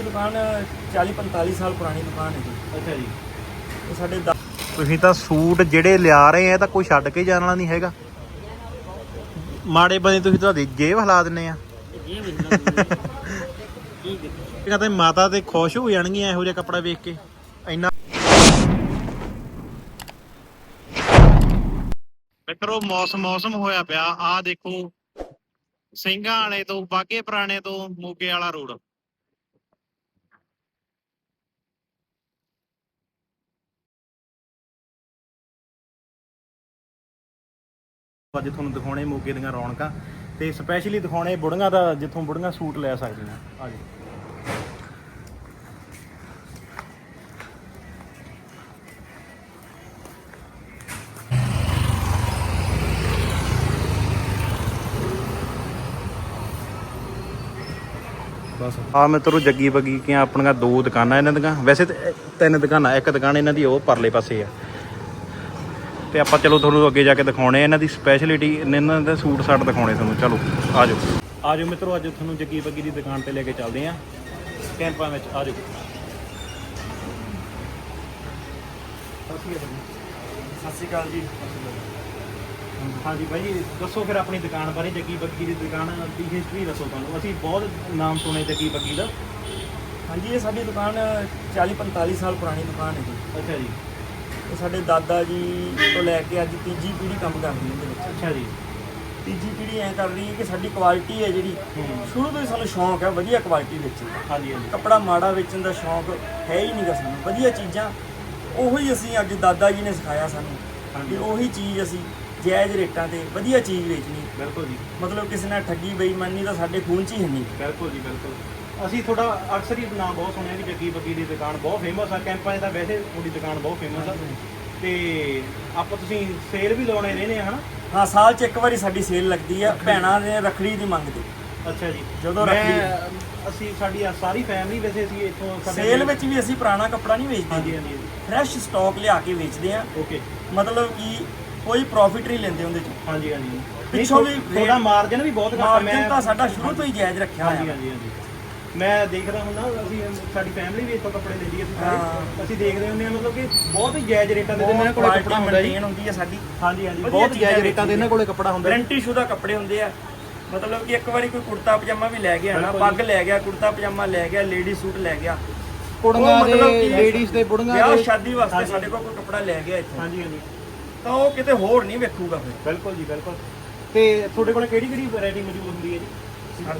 ਸਾਡੀ ਦੁਕਾਨ 40 45 ਸਾਲ ਪੁਰਾਣੀ ਦੁਕਾਨ ਹੈ ਜੀ। ਅੱਛਾ ਜੀ। ਇਹ ਸਾਡੇ ਦਾ- ਤੁਸੀਂ ਤਾਂ ਸੂਟ ਜਿਹੜੇ ਲਿਆ ਰਹੇ ਆ ਤਾਂ ਕੋਈ ਛੱਡ ਕੇ ਜਾਣ ਵਾਲਾ ਨਹੀਂ ਹੈਗਾ। ਮਾੜੇ ਬੰਦੇ ਤੁਸੀਂ ਤੁਹਾਡੀ ਜੇਬ ਹਿਲਾ ਦਿੰਨੇ ਆ। ਇਹ ਕੀ ਕਹਿੰਦੇ ਮਾਤਾ ਤੇ ਖੁਸ਼ ਹੋ ਜਾਣਗੀਆਂ ਇਹੋ ਜਿਹਾ ਕੱਪੜਾ ਵੇਖ ਕੇ। ਇੰਨਾ ਮਿੱਤਰੋ ਮੌਸਮ ਮੌਸਮ ਹੋਇਆ ਪਿਆ। ਆ ਦੇਖੋ ਸਿੰਘਾਂ ਵਾਲੇ ਤੋਂ ਬਾਗੇ ਪੁਰਾਣੇ ਤੋਂ ਮੋਗੇ ਵਾਲਾ ਰੋਡ। ਅੱਜ ਤੁਹਾਨੂੰ ਦਿਖਾਉਣੇ ਮੋਗੇ ਦੀਆਂ ਰੌਣਕਾਂ ਤੇ ਸਪੈਸ਼ਲੀ ਦਿਖਾਉਣੇ ਬੁੜੀਆਂ ਦਾ ਜਿੱਥੋਂ ਬੁੜੀਆਂ ਸੂਟ ਲੈ ਸਕਦੀਆਂ। ਆ ਜੀ। ਬਸ। ਆ ਮਿੱਤਰੋ ਜੱਗੀ ਬੱਗੀ ਕੀ ਆਪਣੀਆਂ ਦੋ ਦੁਕਾਨਾਂ ਇਹਨਾਂ ਦੀਆਂ। ਵੈਸੇ ਤੇ ਤਿੰਨ ਦੁਕਾਨਾਂ, ਇੱਕ ਦੁਕਾਨ ਇਹਨਾਂ ਦੀ ਉਹ ਪਰਲੇ ਪਾਸੇ ਆ। ਤੇ ਆਪਾਂ ਚਲੋ ਤੁਹਾਨੂੰ ਅੱਗੇ ਜਾ ਕੇ ਦਿਖਾਉਣੇ ਇਹਨਾਂ ਦੀ ਸਪੈਸ਼ਲਿਟੀ ਇਹਨਾਂ ਦੇ ਸੂਟ ਸਾਟ ਦਿਖਾਉਣੇ ਤੁਹਾਨੂੰ। ਚਲੋ ਆ ਜਾਓ ਆ ਜਾਓ ਮਿੱਤਰੋ ਅੱਜ ਤੁਹਾਨੂੰ ਜੱਗੀ ਬੱਗੀ ਦੀ ਦੁਕਾਨ ਤੇ ਲੈ ਕੇ ਚੱਲਦੇ ਆ। ਕੈਂਪਾਂ ਵਿੱਚ ਆ ਜਾਓ ਸਤਿ ਸ਼੍ਰੀ ਅਕਾਲ ਜੀ। ਹਾਂਜੀ ਭਾਈ ਜੀ, ਦੱਸੋ ਫਿਰ ਆਪਣੀ ਦੁਕਾਨ ਬਾਰੇ ਜੱਗੀ ਬੱਗੀ ਦੀ ਦੁਕਾਨ ਦੀ ਹਿਸਟਰੀ ਦੱਸੋ ਤੁਹਾਨੂੰ ਅਸੀਂ ਬਹੁਤ ਨਾਮ ਸੁਣੇ ਜੱਗੀ ਬੱਗੀ ਦਾ। ਹਾਂਜੀ ਇਹ ਸਾਡੀ ਦੁਕਾਨ 40 45 ਸਾਲ ਪੁਰਾਣੀ ਦੁਕਾਨ ਹੈ ਜੀ। ਅੱਛਾ ਜੀ। ਇਹ ਸਾਡੇ ਦਾਦਾ ਜੀ ਤੋਂ ਲੈ ਕੇ ਅੱਜ ਤੀਜੀ ਪੀੜ੍ਹੀ ਕੰਮ ਕਰ ਰਹੀ ਹੈ ਇਹਦੇ ਵਿੱਚ। ਅੱਛਾ ਜੀ। ਤੀਜੀ ਪੀੜ੍ਹੀ ਐ ਕਰ ਰਹੀ ਹੈ ਕਿ ਸਾਡੀ ਕੁਆਲਿਟੀ ਹੈ ਜਿਹੜੀ। ਸ਼ੁਰੂ ਤੋਂ ਹੀ ਸਾਨੂੰ ਸ਼ੌਂਕ ਹੈ ਵਧੀਆ ਕੁਆਲਿਟੀ ਵੇਚਣ ਦਾ ਹਾਂਜੀ ਹਾਂਜੀ। ਕੱਪੜਾ ਮਾੜਾ ਵੇਚਣ ਦਾ ਸ਼ੌਂਕ ਹੈ ਹੀ ਨਹੀਂ ਗਾ ਸਾਨੂੰ। ਵਧੀਆ ਚੀਜ਼ਾਂ ਉਹੀ ਅਸੀਂ ਅੱਜ ਦਾਦਾ ਜੀ ਨੇ ਸਿਖਾਇਆ ਸਾਨੂੰ ਹਾਂਜੀ। ਉਹੀ ਚੀਜ਼ ਅਸੀਂ ਜਾਇਜ਼ ਰੇਟਾਂ ਤੇ ਵਧੀਆ ਚੀਜ਼ ਵੇਚਣੀ। ਬਿਲਕੁਲ ਜੀ। ਮਤਲਬ ਕਿਸੇ ਨਾਲ ਠੱਗੀ ਬੇਈਮਾਨੀ ਤਾਂ ਸਾਡੇ ਖੂਨ 'ਚ ਹੀ ਹੈ ਨਹੀਂ ਬਿਲਕੁਲ ਜੀ ਬਿਲਕੁਲ। ਅਸੀਂ ਤੁਹਾਡਾ ਅਕਸਰ ਹੀ ਨਾਮ ਬਹੁਤ ਸੁਣਿਆ ਕਿ ਜੱਗੀ ਬੱਗੀ ਦੀ ਦੁਕਾਨ ਬਹੁਤ ਫੇਮਸ ਆ ਕੈਂਪਾਂ 'ਚ ਤਾਂ ਵੈਸੇ ਤੁਹਾਡੀ ਦੁਕਾਨ ਬਹੁਤ ਫੇਮਸ ਆ। ਤੇ ਆਪਾਂ ਤੁਸੀਂ ਸੇਲ ਵੀ ਲਾਉਣੇ ਰਹਿੰਦੇ ਆ ਹਨਾ? ਹਾਂ ਸਾਲ 'ਚ ਇੱਕ ਵਾਰੀ ਸਾਡੀ ਸੇਲ ਲੱਗਦੀ ਆ ਭੈਣਾਂ ਦੇ ਰੱਖੜੀ ਦੀ ਮੰਗਦੇ। ਅੱਛਾ ਜੀ। ਜਦੋਂ ਮੈਂ ਰੱਖੀ- ਅਸੀਂ ਸਾਡੀ ਆ ਸਾਰੀ ਫੈਮਿਲੀ ਵੈਸੇ ਅਸੀਂ ਇੱਥੋਂ ਸੇਲ ਵਿੱਚ ਵੀ ਅਸੀਂ ਪੁਰਾਣਾ ਕੱਪੜਾ ਨਹੀਂ ਹਾਂਜੀ ਵੇਚਦੇ ਹਾਂਜੀ ਫਰੈਸ਼ ਸਟਾਕ ਲਿਆ ਕੇ ਵੇਚਦੇ ਆ। ਓਕੇ ਮਤਲਬ ਕਿ ਕੋਈ ਪ੍ਰੋਫਿਟ ਨਹੀਂ ਲੈਂਦੇ ਉਹਦੇ 'ਚ। ਹਾਂਜੀ ਹਾਂਜੀ। ਪਿੱਛੋਂ ਵੀ ਤੁਹਾਡਾ ਮਾਰਜਨ ਵੀ ਬਹੁਤ ਘੱਟ ਮਾਰਜਨ ਤਾਂ ਸਾਡਾ ਸ਼ੁਰੂ ਤੋਂ ਹੀ ਜਾਇਜ਼ ਰੱਖਿਆ ਹਾਂਜੀ ਹੋਇਆ ਹਾਂਜੀ ਹਾਂਜੀ। ਮੈਂ ਦੇਖਦਾ ਹੁੰਦਾ ਅਸੀਂ ਸਾਡੀ ਫੈਮਿਲੀ ਵੀ ਇੱਥੋਂ ਕੱਪੜੇ ਲੈਂਦੀ ਹੈ ਅਸੀਂ ਸਾਰੇ। ਅਸੀਂ ਦੇਖਦੇ ਹੁੰਦੇ ਹਾਂ ਮਤਲਬ ਕਿ ਬਹੁਤ ਹੀ ਜਾਇਜ਼ ਰੇਟਾਂ ਦੇ ਇਹਨਾਂ ਕੋਲੇ ਕੱਪੜਾ ਹੁੰਦਾ ਜੀ। ਹੁੰਦੀ ਹੈ ਸਾਡੀ। ਹਾਂਜੀ ਹਾਂਜੀ ਬਹੁਤ ਜਾਇਜ਼ ਰੇਟਾਂ ਦੇ ਇਹਨਾਂ ਕੋਲੇ ਕੱਪੜਾ ਹੁੰਦਾ। ਜੀ। ਗਰੰਟੀ ਸ਼ੁਦਾ ਕੱਪੜੇ ਹੁੰਦੇ ਆ। ਮਤਲਬ ਕਿ ਇੱਕ ਵਾਰੀ ਕੋਈ ਕੁੜਤਾ ਪਜਾਮਾ ਵੀ ਲੈ ਗਿਆ ਨਾ ਪੱਗ ਲੈ ਗਿਆ ਕੁੜਤਾ ਪਜਾਮਾ ਲੈ ਗਿਆ ਲੇਡੀ ਸੂਟ ਲੈ ਗਿਆ। ਕੁੜੀਆਂ ਉਹ ਮਤਲਬ ਦੇ ਕਿ ਲੇਡੀਜ਼ ਦੇ ਬੁੜੀਆਂ ਵਿਆਹ ਦੇ। ਸ਼ਾਦੀ ਵਾਸਤੇ। ਸਾਡੇ ਕੋਲ ਕੋਈ ਕੱਪੜਾ ਲੈ ਗਿਆ ਇੱਥੇ। ਹਾਂਜੀ ਹਾਂਜੀ। ਤਾਂ ਉਹ ਕਿਤੇ ਹੋਰ ਨਹੀਂ ਵੇਖੂਗਾ ਫਿਰ। ਬਿਲਕੁਲ ਜੀ ਬਿਲਕੁਲ। ਤੇ ਤੁਹਾਡੇ ਕੋਲੇ ਕਿਹੜੀ ਕਿਹੜੀ ਵੈਰਾਈਟੀ ਮੌਜੂਦ ਹੁੰਦੀ ਹੈ ਜੀ?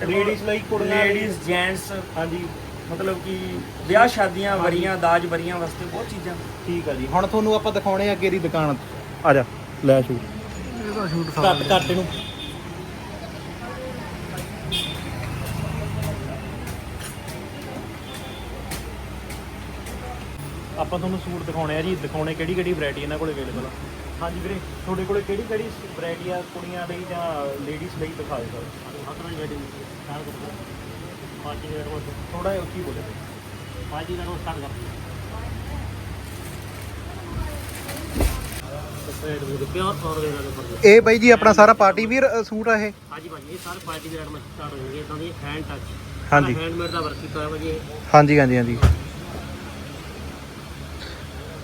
ਲੇਡੀਜ਼ ਲਈ ਕੁੜੀਆਂ ਲੇਡੀਜ਼ ਜੈਂਟਸ ਹਾਂਜੀ। ਮਤਲਬ ਕਿ ਵਿਆਹ ਸ਼ਾਦੀਆਂ ਵਰੀਆਂ ਦਾਜ ਵਰੀਆਂ ਵਾਸਤੇ ਬਹੁਤ ਚੀਜ਼ਾਂ। ਠੀਕ ਆ ਜੀ। ਹੁਣ ਤੁਹਾਨੂੰ ਆਪਾਂ ਦਿਖਾਉਣੇ ਆ ਅੱਗੇ ਦੀ ਦੁਕਾਨ। ਆ ਜਾ ਲੈ ਸ਼ੂਟ ਇਹਦਾ ਸ਼ੂਟ ਕੱਟ ਕੱਟ ਇਹਨੂੰ। ਆਪਾਂ ਤੁਹਾਨੂੰ ਸੂਟ ਦਿਖਾਉਣੇ ਆ ਜੀ। ਦਿਖਾਉਣੇ ਕਿਹੜੀ ਕਿਹੜੀ ਵੈਰਾਈਟੀ ਇਹਨਾਂ ਕੋਲੇ ਅਵੇਲੇਬਲ ਆ। ਹਾਂਜੀ ਵੀਰੇ ਤੁਹਾਡੇ ਕੋਲੇ ਕਿਹੜੀ ਕਿਹੜੀ ਵੈਰਾਈਟੀ ਆ ਕੁੜੀਆਂ ਲਈ ਜਾਂ ਲੇਡੀਜ਼ ਲਈ ਦਿਖਾ ਦਿਓ। ਸਰ ਹਰ ਤਰ੍ਹਾਂ ਦੀ ਵੈਰਾਈਟੀ ਸਾਰਾ ਕੁਝ ਪਾਰਟੀ ਵੇਅਰ ਉਹ ਥੋੜਾ ਜਿਹਾ ਉੱਚੀ ਬੋਲੇ ਪਾਰਟੀ ਵੇਅਰ ਉਹ ਸਟਾਰਟ ਕਰ प्योर सौ रुपए का ऊपर ਇਹ ਬਾਈ ਜੀ ਆਪਣਾ ਸਾਰਾ ਪਾਰਟੀ ਵੀਅਰ ਸੂਟ ਆ ਇਹ हाँ जी भाजी ये सारे पार्टी वेयर में स्टार्ट हो जाएंगे तो ये हैंड टच हाँ जी। हैंडमेड का वर्क किया है भाजी ਹਾਂਜੀ ਹਾਂਜੀ ਹਾਂਜੀ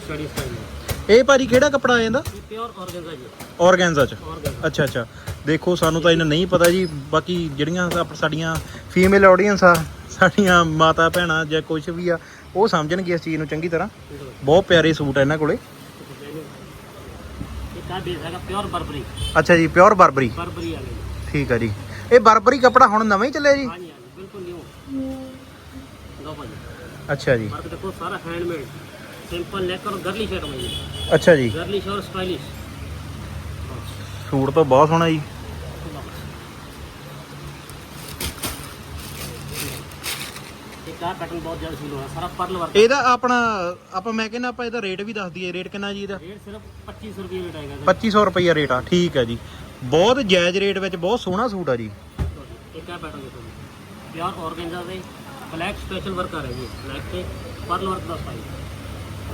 स्टडी स्टाइल ਇਹ ਭਾਜੀ ਕਿਹੜਾ ਕੱਪੜਾ ਆ ਜਾਂਦਾ? ਪਿਓਰ ਆਰਗੈਂਜ਼ਾ ਜੀ। ਆਰਗੈਂਜ਼ਾ ਚ। ਅੱਛਾ ਅੱਛਾ। ਦੇਖੋ ਸਾਨੂੰ ਤਾਂ ਇਹਨਾਂ ਨਹੀਂ ਪਤਾ ਜੀ ਬਾਕੀ ਜਿਹੜੀਆਂ ਸਾਡੀਆਂ ਫੀਮੇਲ ਆਡੀਅנס ਆ ਸਾਡੀਆਂ ਮਾਤਾ ਭੈਣਾਂ ਜਾਂ ਕੁਝ ਵੀ ਆ ਉਹ ਸਮਝਣਗੇ ਇਸ ਚੀਜ਼ ਨੂੰ ਚੰਗੀ ਤਰ੍ਹਾਂ। ਬਹੁਤ ਪਿਆਰੇ ਸੂਟ ਆ ਇਹਨਾਂ ਕੋਲੇ। ਅੱਛਾ ਜੀ ਪਿਓਰ ਬਰਬਰੀ ਠੀਕ ਆ ਜੀ। ਇਹ ਬਰਬਰੀ ਕਪੜਾ ਹੁਣ ਨਵਾਂ ਹੀ ਚੱਲਿਆ ਜੀ? ਅੱਛਾ ਜੀ। ਸਿੰਪਲ ਨੈਕ ਔਰ ਗਰਲੀ ਸ਼ਰਟ ਮੈਂ ਜੀ ਅੱਛਾ ਜੀ। ਗਰਲੀ ਸ਼ੋਰ ਸਟਾਈਲਿਸ਼। ਸੂਟ ਤਾਂ ਬਹੁਤ ਸੋਹਣਾ ਜੀ। ਇੱਕ ਆ ਪੈਟਰਨ ਬਹੁਤ ਜ਼ਿਆਦਾ ਸੀਲ ਹੋਣਾ ਸਾਰਾ ਪਰਲ ਵਰਕ ਇਹਦਾ ਆਪਣਾ ਆਪਾਂ ਮੈਂ ਕਹਿੰਦਾ ਆਪਾਂ ਇਹਦਾ ਰੇਟ ਵੀ ਦੱਸ ਦਈਏ ਰੇਟ ਕਿੰਨਾ ਜੀ ਇਹਦਾ? ਰੇਟ ਸਿਰਫ 2500 ਰੁਪਏ ਰੇਟ ਆਏਗਾ ਜੀ। 2500 ਰੁਪਏ ਰੇਟ ਆ ਠੀਕ ਹੈ ਜੀ। ਬਹੁਤ ਜਾਇਜ਼ ਰੇਟ ਵਿੱਚ ਬਹੁਤ ਸੋਹਣਾ ਸੂਟ ਆ ਜੀ। ਇੱਕ ਆ ਪੈਟਰਨ ਦੇਖੋ ਜੀ। ਪਿਓਰ ਔਰਗੈਂਜਾ ਦੇ ਬਲੈਕ ਸਪੈਸ਼ਲ ਵਰਕ ਆ ਰਹੀ ਹੈ ਬਲੈਕ ਤੇ ਪਰਲ ਵਰਕ ਦਾ ਸਟਾਈਲ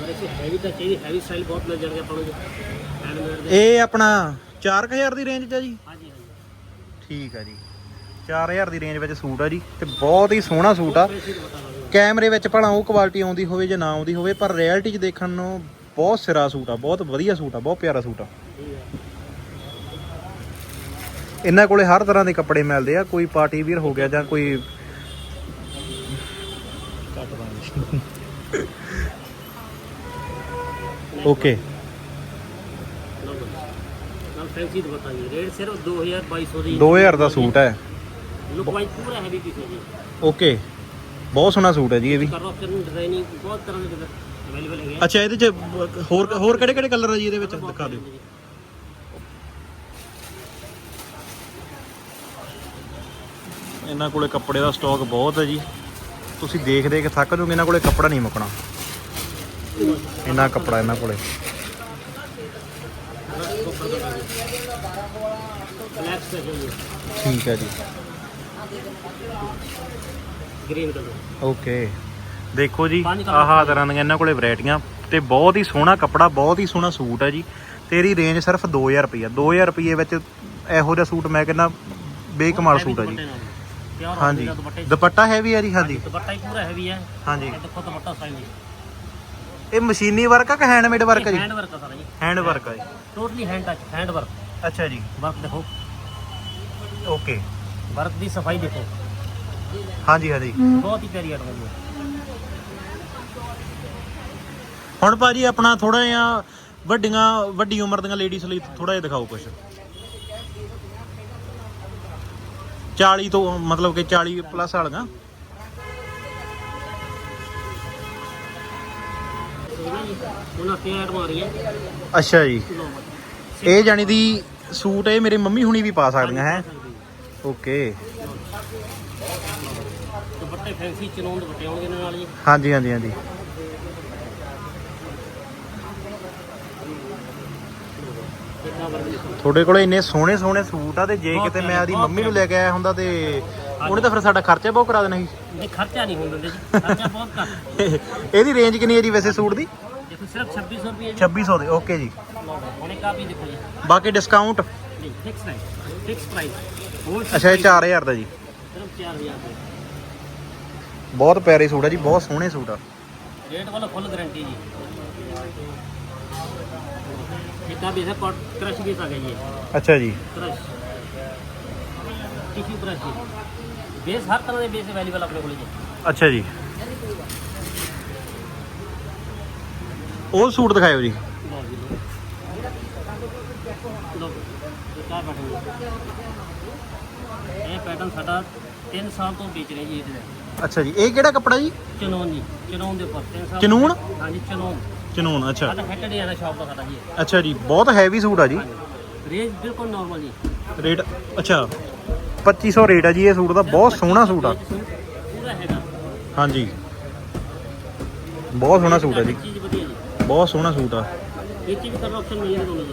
ਅਗਰ ਇਸੇ ਹੈਵੀ ਤਾਂ ਚਾਹੀਦੀ ਹੈਵੀ ਸਟਾਈਲ ਬਹੁਤ ਮਿਲ ਜਾਣਗੇ ਆਪਾਂ ਨੂੰ ਜੀ। ਹੈਂਡਮੇਡ ਦੇ। ਇਹ ਆਪਣਾ 4000 ਦੀ ਰੇਂਜ 'ਚ ਆ ਜੀ? ਹਾਂਜੀ ਹਾਂਜੀ। ਠੀਕ ਆ ਜੀ। 4000 ਦੀ ਰੇਂਜ ਵਿੱਚ ਸੂਟ ਆ ਜੀ ਤੇ ਬਹੁਤ ਹੀ ਸੋਹਣਾ ਸੂਟ ਆ। ਪੈਸੇ ਦਾ ਪਤਾ ਲੱਗ ਕੈਮਰੇ ਵਿੱਚ ਭਲਾ ਉਹ ਕੁਆਲਿਟੀ ਆਉਂਦੀ ਹੋਵੇ ਜਾਂ ਨਾ ਆਉਂਦੀ ਹੋਵੇ ਪਰ ਰਿਐਲਿਟੀ 'ਚ ਦੇਖਣ ਨੂੰ ਬਹੁਤ ਸਿਰਾ ਸੂਟ ਆ ਬਹੁਤ ਵਧੀਆ ਸੂਟ ਆ ਬਹੁਤ ਪਿਆਰਾ ਸੂਟ ਆ। ਠੀਕ ਹੈ ਇਹਨਾਂ ਕੋਲੇ ਹਰ ਤਰ੍ਹਾਂ ਦੇ ਕੱਪੜੇ ਮਿਲਦੇ ਆ ਕੋਈ ਪਾਰਟੀ ਵੀਅਰ ਹੋ ਗਿਆ ਜਾਂ ਕੋਈ ਜੀ। ਨਾਲ ਫੈਂਸੀ ਦੁਪੱਟਾ ਜੀ ਰੇਟ ਸਿਰਫ 2200 ਦੀ 2000 ਦਾ ਸੂਟ ਹੈ। ਲੁੱਕ ਵਾਈਜ਼ ਪੂਰਾ ਹੈਵੀ ਪੀਸ ਹੈ ਜੀ। ਓਕੇ ਬਹੁਤ ਸੋਹਣਾ ਸੂਟ ਹੈ ਜੀ ਇਹ ਵੀ। ਕਰ ਆਪਸ਼ਨ ਡਿਜ਼ਾਈਨਿੰਗ ਬਹੁਤ ਤਰ੍ਹਾਂ ਦੇ ਅਵੇਲੇਬਲ ਹੈਗੇ ਆ। ਅੱਛਾ ਇਹਦੇ ਚ ਹੋਰ ਹੋਰ ਕਿਹੜੇ ਕਿਹੜੇ ਕਲਰ ਆ ਜੀ ਇਹਦੇ ਵਿੱਚ? ਦਿਖਾ ਦਿਓ। ਇਹਨਾਂ ਕੋਲੇ ਕੱਪੜੇ ਦਾ ਸਟਾਕ ਬਹੁਤ ਹੈ ਜੀ। ਤੁਸੀਂ ਦੇਖ ਦੇਖ ਥੱਕ ਜਾਓਗੇ ਇਹਨਾਂ ਕੋਲੇ ਕੱਪੜਾ ਨਹੀਂ ਮੁੱਕਣਾ। ਇੰਨਾ ਕੱਪੜਾ ਇਹਨਾਂ ਕੋਲੇ। ਠੀਕ ਹੈ ਜੀ। ਗ੍ਰੀਨ ਕਲਰ ਓਕੇ ਦੇਖੋ ਜੀ ਆਹ ਤਰ੍ਹਾਂ ਦੀਆਂ ਇਹਨਾਂ ਕੋਲੇ ਵੈਰਾਈਟੀਆਂ ਤੇ ਬਹੁਤ ਹੀ ਸੋਹਣਾ ਕੱਪੜਾ ਬਹੁਤ ਹੀ ਸੋਹਣਾ ਸੂਟ ਹੈ ਜੀ। ਤੇਰੀ ਰੇਂਜ ਸਿਰਫ 2000 ਰੁਪਏ 2000 ਰੁਪਏ ਵਿੱਚ ਇਹੋ ਜਿਹਾ ਸੂਟ ਮੈਂ ਕਹਿੰਦਾ ਬੇਕਮਾਲ ਸੂਟ ਹੈ ਜੀ। ਹਾਂਜੀ। ਦੁਪੱਟੇ। ਹੈਵੀ ਹੈ ਜੀ ਹਾਂਜੀ। ਦੁਪੱਟਾ ਹੀ ਪੂਰਾ ਹੈਵੀ ਹੈ। ਹਾਂਜੀ। ਦੇਖੋ ਦੁਪੱਟਾ ਸਾਈਜ਼ ਇਹ ਮਸ਼ੀਨੀ ਵਰਕ ਆ ਕਿ ਹੈਂਡਮੇਡ ਵਰਕ ਹੈ ਜੀ? ਹੈਂਡ ਵਰਕ ਆ ਸਾਰਾ ਜੀ। ਹੈਂਡ ਵਰਕ ਹੈ ਜੀ। Totally hand touch hand work ਅੱਛਾ ਜੀ। ਵਰਕ ਦੇਖੋ। ਓਕੇ ਵਰਕ ਦੀ ਸਫ਼ਾਈ ਦੇਖੋ। ਹਾਂਜੀ ਹਾਂਜੀ। ਬਹੁਤ ਹੀ ਪਿਆਰੀ ਬਣੀ ਹੈ ਹੁਣ ਭਾਜੀ ਆਪਣਾ ਥੋੜਾ ਜਿਹਾ ਵੱਡੀਆਂ ਵੱਡੀ ਉਮਰ ਦੀਆਂ ਲੇਡੀਜ਼ ਲਈ ਥੋੜਾ ਜਿਹਾ ਦਿਖਾਓ ਕੁਝ 40 ਤੋਂ ਮਤਲਬ ਕਿ 40 ਪਲੱਸ ਵਾਲੀਆਂ। ਹੈ ਅੱਛਾ ਜੀ। ਇਹ ਜਾਣੀ ਦੀ ਸੂਟ ਇਹ ਮੇਰੇ ਮੰਮੀ ਹੁਣੀ ਵੀ ਪਾ ਸਕਦੀਆਂ ਹੈ? ਓਕੇ। ਦੁਪੱਟੇ ਫੈਂਸੀ ਚਨੋਨ ਦੁਪੱਟੇ ਆਉਣਗੇ ਇਹਨਾਂ ਨਾਲ ਜੀ। ਹਾਂਜੀ ਹਾਂਜੀ ਹਾਂਜੀ। ਤੁਹਾਡੇ ਕੋਲੇ ਇੰਨੇ ਸੋਹਣੇ ਸੋਹਣੇ ਸੂਟ ਆ ਤੇ ਜੇ ਕਿਤੇ ਮੈਂ ਆਦੀ ਮੰਮੀ ਨੂੰ ਲੈ ਕੇ ਆਇਆ ਹੁੰਦਾ ਤੇ ਉਹਨੇ ਤਾਂ ਫਿਰ ਸਾਡਾ ਖਰਚਾ ਬਹੁਤ ਕਰਾ ਦੇਣਾ ਸੀ। ਇਹ ਖਰਚਾ ਨਹੀਂ ਹੋਣ ਦਿੰਦੇ ਜੀ। ਖਰਚਾ ਬਹੁਤ ਘੱਟ। ਇਹਦੀ ਰੇਂਜ ਕਿੰਨੀ ਹੈ ਜੀ ਵੈਸੇ ਸੂਟ ਦੀ? ਦੇਖੋ ਸਿਰਫ 2600 ਰੁਪਏ ਜੀ 2600 ਦੇ ਓਕੇ ਜੀ। ਹੁਣੇ ਕਾ ਵੀ ਦੇਖੋ ਜੀ ਬਾਕੀ ਡਿਸਕਾਊਂਟ ਨਹੀਂ ਫਿਕਸ ਪ੍ਰਾਈਸ ਫਿਕਸ ਪ੍ਰਾਈਸ ਅੱਛਾ ਇਹ 4000 ਦਾ ਜੀ। ਸਿਰਫ 4000 ਰੁਪਏ ਬਹੁਤ ਪਿਆਰੇ ਸੂਟ ਆ ਜੀ ਬਹੁਤ ਸੋਹਣੇ ਸੂਟ ਆ। ਰੇਟ ਵਾਲਾ ਫੁੱਲ ਗਾਰੰਟੀ ਜੀ। ਇੱਕ ਆ ਵੀ ਹੈ ਕੋਟ ਕ੍ਰਸ਼ ਵੀ ਆ ਗਿਆ ਜੀ ਅੱਛਾ ਜੀ। ਕ੍ਰਸ਼ ਟਿਸ਼ੂ ਕ੍ਰਸ਼ ਜੀ। ਬੇਸ ਹਰ ਤਰ੍ਹਾਂ ਦੇ ਬੇਸ ਅਵੇਲੇਬਲ ਆਪਣੇ ਕੋਲ ਜੀ। ਅੱਛਾ ਜੀ। ਉਹ ਸੂਟ ਦਿਖਾਇਓ ਜੀ। ਲਓ ਜੀ ਲਓ ਲਓ ਇਹ ਕਾ ਪੈਟਰਨ ਇਹ ਪੈਟਰਨ ਸਾਡਾ 3 ਸਾਲ ਤੋਂ ਵੇਚ ਰਹੇ ਜੀ ਇਹਦੇ ਅੱਛਾ ਜੀ ਇਹ ਕਿਹੜਾ ਕੱਪੜਾ ਜੀ? ਚਨੋਨ ਜੀ ਚਨੋਨ ਦੇ ਉੱਪਰ 3 ਸਾਲ ਚਨੂਨ? ਹਾਂਜੀ ਚਨੋਨ ਚਨੂਨ ਅੱਛਾ। ਸਾਡਾ ਹੈਡ ਡਿਜ਼ਾਈਨ ਸ਼ਾਪ ਦਾ ਸਾਡਾ ਜੀ ਇਹ। ਅੱਛਾ ਜੀ ਬਹੁਤ ਹੈਵੀ ਸੂਟ ਆ ਜੀ। ਹਾਂਜੀ। ਰੇਂਜ ਬਿਲਕੁਲ ਨਾਰਮਲ ਜੀ। ਰੇਟ ਅੱਛਾ। 2500 ਰੇਟ ਆ ਜੀ ਇਹ ਸੂਟ ਦਾ ਬਹੁਤ ਸੋਹਣਾ ਸੂਟ ਆ। ਪੂਰਾ ਹੈਗਾ। ਹਾਂਜੀ। ਬਹੁਤ ਸੋਹਣਾ ਸੂਟ ਆ ਜੀ। ਬਹੁਤ ਸੋਹਣਾ ਸੂਟ ਆ। ਇਹ ਕਲਰ ਆਪਸ਼ਨ ਮਿਲ ਜਾਂਦੇ ਦੋਨੋਂ ਜੀ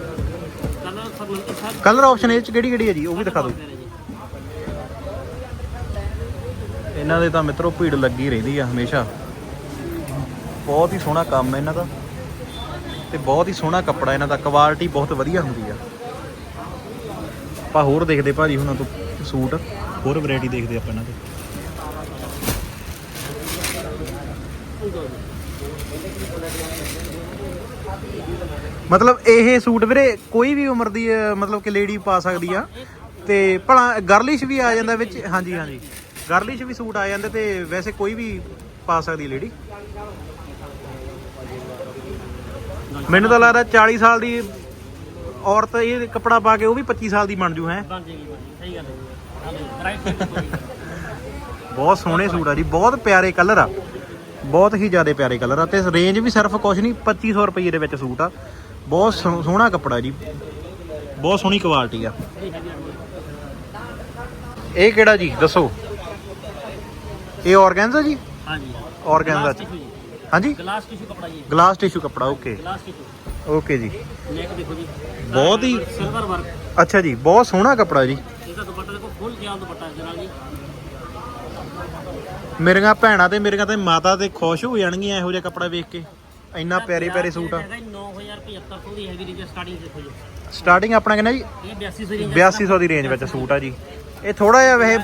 ਕਲਰ ਸਭ ਮਿਲ ਕੇ ਸਾਰੇ ਕਲਰ ਆਪਸ਼ਨ ਇਹ ਚ ਕਿਹੜੀ ਕਿਹੜੀ ਹੈ ਜੀ? ਉਹ ਵੀ ਦਿਖਾ ਦਿਓ। ਇਹਨਾਂ ਦੇ ਤਾਂ ਮਿੱਤਰੋ ਭੀੜ ਲੱਗੀ ਰਹਿੰਦੀ ਆ ਹਮੇਸ਼ਾ। ਬਹੁਤ ਹੀ ਸੋਹਣਾ ਕੰਮ ਹੈ ਇਹਨਾਂ ਦਾ। ਤੇ ਬਹੁਤ ਹੀ ਸੋਹਣਾ ਕੱਪੜਾ ਇਹਨਾਂ ਦਾ। ਕੁਆਲਿਟੀ ਬਹੁਤ ਵਧੀਆ ਹੁੰਦੀ ਆ। ਆਪਾਂ ਹੋਰ ਦੇਖਦੇ ਭਾਜੀ ਹੁਣਾਂ ਤੋਂ ਸੂਟ। ਹੋਰ ਵੈਰਾਈਟੀ ਦੇਖਦੇ ਆਪਾਂ ਇਹਨਾਂ ਦੇ। ਮਤਲਬ ਇਹ ਸੂਟ ਵੀਰੇ ਕੋਈ ਵੀ ਉਮਰ ਦੀ ਅਹ, ਮਤਲਬ ਕਿ ਲੇਡੀ ਪਾ ਸਕਦੀ ਆ। ਤੇ ਭਲਾ ਗਰਲਿਸ਼ ਵੀ ਆ ਜਾਂਦਾ ਵਿੱਚ ਹਾਂਜੀ ਹਾਂਜੀ। ਗਰਲਿਸ਼ ਵੀ ਸੂਟ ਆ ਜਾਂਦੇ ਤੇ ਵੈਸੇ ਕੋਈ ਵੀ ਪਾ ਸਕਦੀ ਲੇਡੀ ਮੈਨੂੰ ਤਾਂ ਲੱਗਦਾ 40 ਸਾਲ ਦੀ ਔਰਤ ਇਹ ਕੱਪੜਾ ਪਾ ਕੇ ਉਹ ਵੀ 25 ਸਾਲ ਦੀ ਬਣ ਜੂ ਹੈ। ਬਣ ਜੇਗੀ ਬਣ ਜੇਗੀ, ਸਹੀ ਗੱਲ ਹੈ ਜੀ। ਰਾਈਟ ਸਾਈਡ ਤੋਂ ਜੀ ਬਹੁਤ ਸੋਹਣੇ ਸੂਟ ਆ ਜੀ ਬਹੁਤ ਪਿਆਰੇ ਕਲਰ ਆ। ਬਹੁਤ ਹੀ ਜ਼ਿਆਦਾ ਪਿਆਰੇ ਕਲਰ ਆ ਤੇ ਰੇਂਜ ਵੀ ਸਿਰਫ ਕੁਝ ਨਹੀਂ 2500 ਰੁਪਏ ਦੇ ਵਿੱਚ ਸੂਟ ਆ। ਬਹੁਤ ਸੋਹਣਾ ਕੱਪੜਾ ਜੀ। ਬਹੁਤ ਸੋਹਣੀ ਕੁਆਲਿਟੀ ਆ। ਇਹ ਕਿਹੜਾ ਜੀ? ਦੱਸੋ। ਇਹ ਔਰਗੈਂਜ਼ਾ ਜੀ? ਹਾਂਜੀ। ਔਰਗੈਂਜ਼ਾ ਹਾਂਜੀ? ਗਲਾਸ ਟਿਸ਼ੂ ਕੱਪੜਾ ਜੀ ਗਲਾਸ ਟਿਸ਼ੂ ਕੱਪੜਾ ਓਕੇ ਗਲਾਸ ਟਿਸ਼ੂ ਓਕੇ ਜੀ। ਨੈਕ ਦੇਖੋ ਜੀ। ਬਹੁਤ ਹੀ ਸਿਲਵਰ ਵਰਕ ਅੱਛਾ ਜੀ ਬਹੁਤ ਸੋਹਣਾ ਕੱਪੜਾ ਜੀ। ਇਹਦਾ ਦੁਪੱਟਾ ਦੇਖੋ ਫੁੱਲ ਜਾਨ ਦੁਪੱਟਾ ਇਸ ਜੀ। ਮੇਰੀਆਂ ਭੈਣਾਂ ਤੇ ਮੇਰੀਆਂ ਤੇ ਮਾਤਾ ਤੇ ਖੁਸ਼ ਹੋ ਜਾਣਗੀਆਂ ਇਹੋ ਜਿਹਾ ਕੱਪੜਾ ਵੇਖ ਕੇ। ਇੰਨਾ ਪਿਆਰੇ ਪਿਆਰੇ ਸੂਟ ਆ। 9075 ਦੀ ਹੈਵੀ ਰੇਂਜ ਸਟਾਰਟਿੰਗ ਦੇਖੋ ਜੀ। ਸਟਾਰਟਿੰਗ ਆਪਣਾ ਕਿੰਨਾ ਜੀ? ਇਹ 8200 ਰੇਂਜ 8200 ਦੀ ਰੇਂਜ ਵਿੱਚ ਸੂਟ ਆ ਜੀ। ਇਹ ਥੋੜਾ ਜਿਹਾ ਵੈਸੇ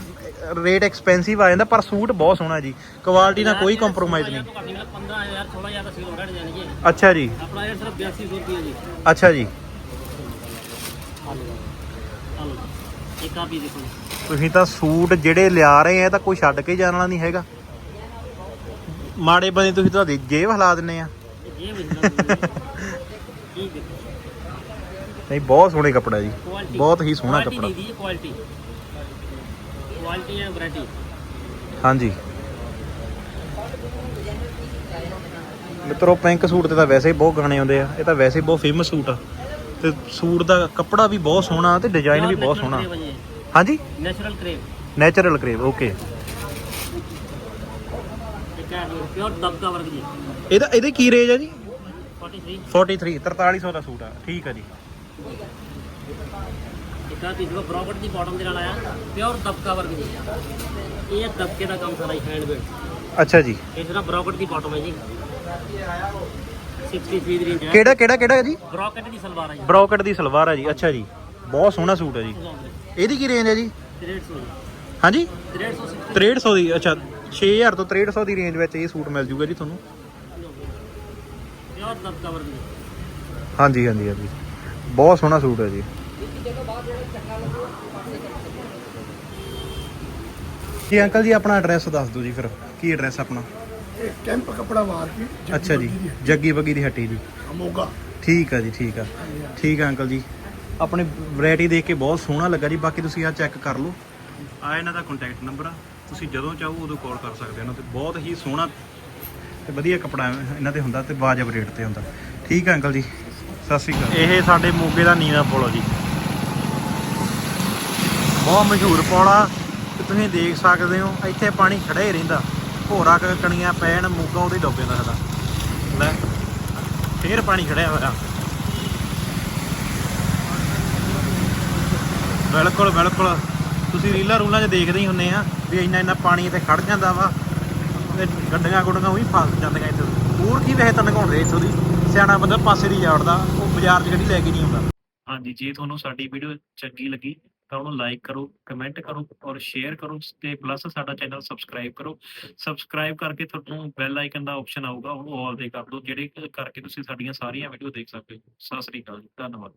ਰੇਟ ਐਕਸਪੈਂਸਿਵ ਆ ਜਾਂਦਾ ਪਰ ਸੂਟ ਬਹੁਤ ਸੋਹਣਾ ਜੀ। ਕੁਆਲਿਟੀ ਨਾਲ ਕੋਈ ਕੰਪਰੋਮਾਈਜ਼ ਨਹੀਂ। 15000 16000 ਦਾ ਸੀਲ ਹੋ ਰਿਹਾ ਡਿਜ਼ਾਈਨ ਜੀ ਅੱਛਾ ਜੀ। ਆਪਣਾ ਇਹ ਸਿਰਫ 8200 ਰੁਪਏ ਜੀ। ਅੱਛਾ ਜੀ। ਇੱਕ ਆ ਵੀ ਦੇਖੋ ਜੀ। ਤੁਸੀਂ ਤਾਂ ਸੂਟ ਜਿਹੜੇ ਲਿਆ ਰਹੇ ਆ ਤਾਂ ਕੋਈ ਛੱਡ ਕੇ ਜਾਣ ਵਾਲਾ ਨਹੀਂ ਹੈਗਾ। ਮਾੜੇ ਬੰਦੇ ਤੁਸੀਂ ਤੁਹਾਡੀ ਜੇਬ ਹਿਲਾ ਦਿੰਨੇ ਆ। ਨਹੀਂ ਬਹੁਤ ਸੋਹਣੇ ਕੱਪੜਾ ਜੀ। ਬਹੁਤ ਹੀ ਸੋਹਣਾ ਕੱਪੜਾ। ਨਹੀਂ ਦੀ ਕੁਆਲਿਟੀ ਕੁਆਲਿਟੀ ਐਂਡ ਵੈਰਾਈਟੀ ਹਾਂਜੀ। ਮਿੱਤਰੋ ਪਿੰਕ ਸੂਟ ਤੇ ਤਾਂ ਵੈਸੇ ਹੀ ਬਹੁਤ ਗਾਣੇ ਆਉਂਦੇ ਆ। ਇਹ ਤਾਂ ਵੈਸੇ ਹੀ ਬਹੁਤ ਫੇਮਸ ਸੂਟ ਆ। ਤੇ ਸੂਟ ਦਾ ਕੱਪੜਾ ਵੀ ਬਹੁਤ ਸੋਹਣਾ ਤੇ ਡਿਜ਼ਾਈਨ ਵੀ ਬਹੁਤ ਸੋਹਣਾ। ਹਾਂਜੀ? Natural crepe natural crepe okay ਇੱਕ ਹੈ ਪਿਓਰ ਦਬਕਾ ਵਰਗ ਜੀ ਇਹਦਾ ਇਹਦੇ ਕੀ ਰੇਂਜ ਆ ਜੀ? 43 43 4300 ਦਾ ਸੂਟ ਆ। ਠੀਕ ਆ ਜੀ। ਇੱਕ ਆ ਪੀਸ ਬ੍ਰੋਕਟ ਦੀ ਬਾਟਮ ਦੇ ਨਾਲ ਆਇਆ ਪਿਓਰ ਦਬਕਾ ਵਰਗ ਜੀ ਇਹ ਦਬਕੇ ਦਾ ਕੰਮ ਸਾਰਾ ਹੈਂਡ ਮੇਡ ਅੱਛਾ ਜੀ। ਇਹ ਜਿਹੜਾ ਬ੍ਰੋਕਟ ਦੀ ਬਾਟਮ ਹੈ ਜੀ। 63 ਦੀ ਰੇਂਜ ਹੈ ਕਿਹੜਾ ਕਿਹੜਾ ਕਿਹੜਾ ਜੀ? ਬ੍ਰੋਕਟ ਦੀ ਸਲਵਾਰ ਹੈ ਜੀ। ਬ੍ਰੋਕਟ ਦੀ ਸਲਵਾਰ ਆ ਜੀ ਅੱਛਾ ਜੀ। ਬਹੁਤ ਸੋਹਣਾ ਸੂਟ ਹੈ ਜੀ। ਇਹਦੀ ਕੀ ਰੇਂਜ ਹੈ ਜੀ? 350 ਹਾਂਜੀ? 360 6300 ਦੀ ਅੱਛਾ। 6000 ਤੋਂ 6300 ਦੀ ਰੇਂਜ ਵਿੱਚ ਇਹ ਸੂਟ ਮਿਲ ਜੂਗਾ ਜੀ ਤੁਹਾਨੂੰ। ਹਾਂਜੀ ਹਾਂਜੀ ਹਾਂਜੀ। ਬਹੁਤ ਸੋਹਣਾ ਸੂਟ ਹੈ ਜੀ। ਜੀ ਅੰਕਲ ਜੀ ਆਪਣਾ ਐਡਰੈਸ ਦੱਸ ਦਿਓ ਜੀ ਫਿਰ। ਕੀ ਐਡਰੈਸ ਆਪਣਾ? ਕੈਂਪ ਕਪੜਾ ਮਾਰਕੀਟ ਅੱਛਾ ਜੀ ਜੱਗੀ ਬੱਗੀ ਦੀ ਹੱਟੀ ਜੀ। ਮੋਗਾ ਠੀਕ ਆ ਜੀ ਠੀਕ ਆ। ਠੀਕ ਆ ਅੰਕਲ ਜੀ। ਆਪਣੀ ਵੈਰਾਈਟੀ ਦੇਖ ਕੇ ਬਹੁਤ ਸੋਹਣਾ ਲੱਗਾ ਜੀ। ਬਾਕੀ ਤੁਸੀਂ ਆ ਚੈੱਕ ਕਰ ਲਓ। ਆ ਇਹਨਾਂ ਦਾ ਕੰਟੈਕਟ ਨੰਬਰ ਆ। ਤੁਸੀਂ ਜਦੋਂ ਚਾਹੋ ਉਦੋਂ ਕਾਲ ਕਰ ਸਕਦੇ ਹੋ। ਇਹਨਾਂ ਤੇ ਬਹੁਤ ਹੀ ਸੋਹਣਾ ਤੇ ਵਧੀਆ ਕਪੜਾ ਇਹਨਾਂ ਤੇ ਹੁੰਦਾ ਤੇ ਵਾਜਬ ਰੇਟ ਤੇ ਹੁੰਦਾ। ਠੀਕ ਆ ਅੰਕਲ ਜੀ। ਸਤਿ ਸ਼੍ਰੀ ਅਕਾਲ। ਇਹ ਸਾਡੇ ਮੋਗੇ ਦਾ ਨੀਵਾ ਪੁਲ ਆ ਜੀ। ਬਹੁਤ ਮਸ਼ਹੂਰ ਪੁਲ। ਆ ਤੇ ਤੁਸੀਂ ਦੇਖ ਸਕਦੇ ਹੋ, ਇੱਥੇ ਪਾਣੀ ਖੜਾ ਹੀ ਰਹਿੰਦਾ। ਭੋਰਾ ਕਣੀਆਂ ਪੈਣ, ਮੋਗਾ ਉਹਦੇ ਡੋਬੇ ਦਾ ਸਾਡਾ ਲੈ, ਫੇਰ ਪਾਣੀ ਖੜਿਆ ਹੋਇਆ। ਬਿਲਕੁਲ ਬਿਲਕੁਲ। ਤੁਸੀਂ ਰੀਲਾਂ ਰੂਲਾਂ 'ਚ ਦੇਖਦੇ ਹੀ ਹੁੰਨੇ ਆ ਵੀ ਇੰਨਾ ਇੰਨਾ ਪਾਣੀ ਇੱਥੇ ਖੜ ਜਾਂਦਾ ਵਾ ਤੇ ਗੱਡੀਆਂ ਗੁੱਡੀਆਂ ਉਹੀ ਫਸ ਜਾਂਦੀਆਂ ਇੱਥੇ ਹੋਰ ਕੀ ਵੈਸੇ ਤਾਂ ਨਗਾਉਂਦੇ ਇੱਥੋਂ ਦੀ? ਸਿਆਣਾ ਬੰਦਾ ਪਾਸੇ ਦੀ ਜਾੜਦਾ ਉਹ ਬਾਜ਼ਾਰ 'ਚ ਗੱਡੀ ਲੈ ਕੇ ਨਹੀਂ ਆਉਂਦਾ। ਹਾਂਜੀ, ਜੇ ਤੁਹਾਨੂੰ ਸਾਡੀ ਵੀਡੀਓ ਚੰਗੀ ਲੱਗੀ, ਤਾਂ ਉਹਨੂੰ ਲਾਈਕ ਕਰੋ ਕਮੈਂਟ ਕਰੋ ਔਰ ਸ਼ੇਅਰ ਕਰੋ ਤੇ ਪਲੱਸ ਸਾਡਾ ਚੈਨਲ ਸਬਸਕ੍ਰਾਈਬ ਕਰੋ। ਸਬਸਕ੍ਰਾਈਬ ਕਰਕੇ ਤੁਹਾਨੂੰ ਬੈਲ ਆਈਕਨ ਦਾ ਆਪਸ਼ਨ ਆਊਗਾ, ਉਹਨੂੰ ਆਲ ਦੇ ਕਰ ਦਿਓ, ਜਿਹੜੇ ਕਰਕੇ ਤੁਸੀਂ ਸਾਡੀਆਂ ਸਾਰੀਆਂ ਵੀਡੀਓ ਦੇਖ ਸਕਦੇ ਹੋ। ਸਤਿ ਸ੍ਰੀ ਅਕਾਲ ਜੀ, ਧੰਨਵਾਦ।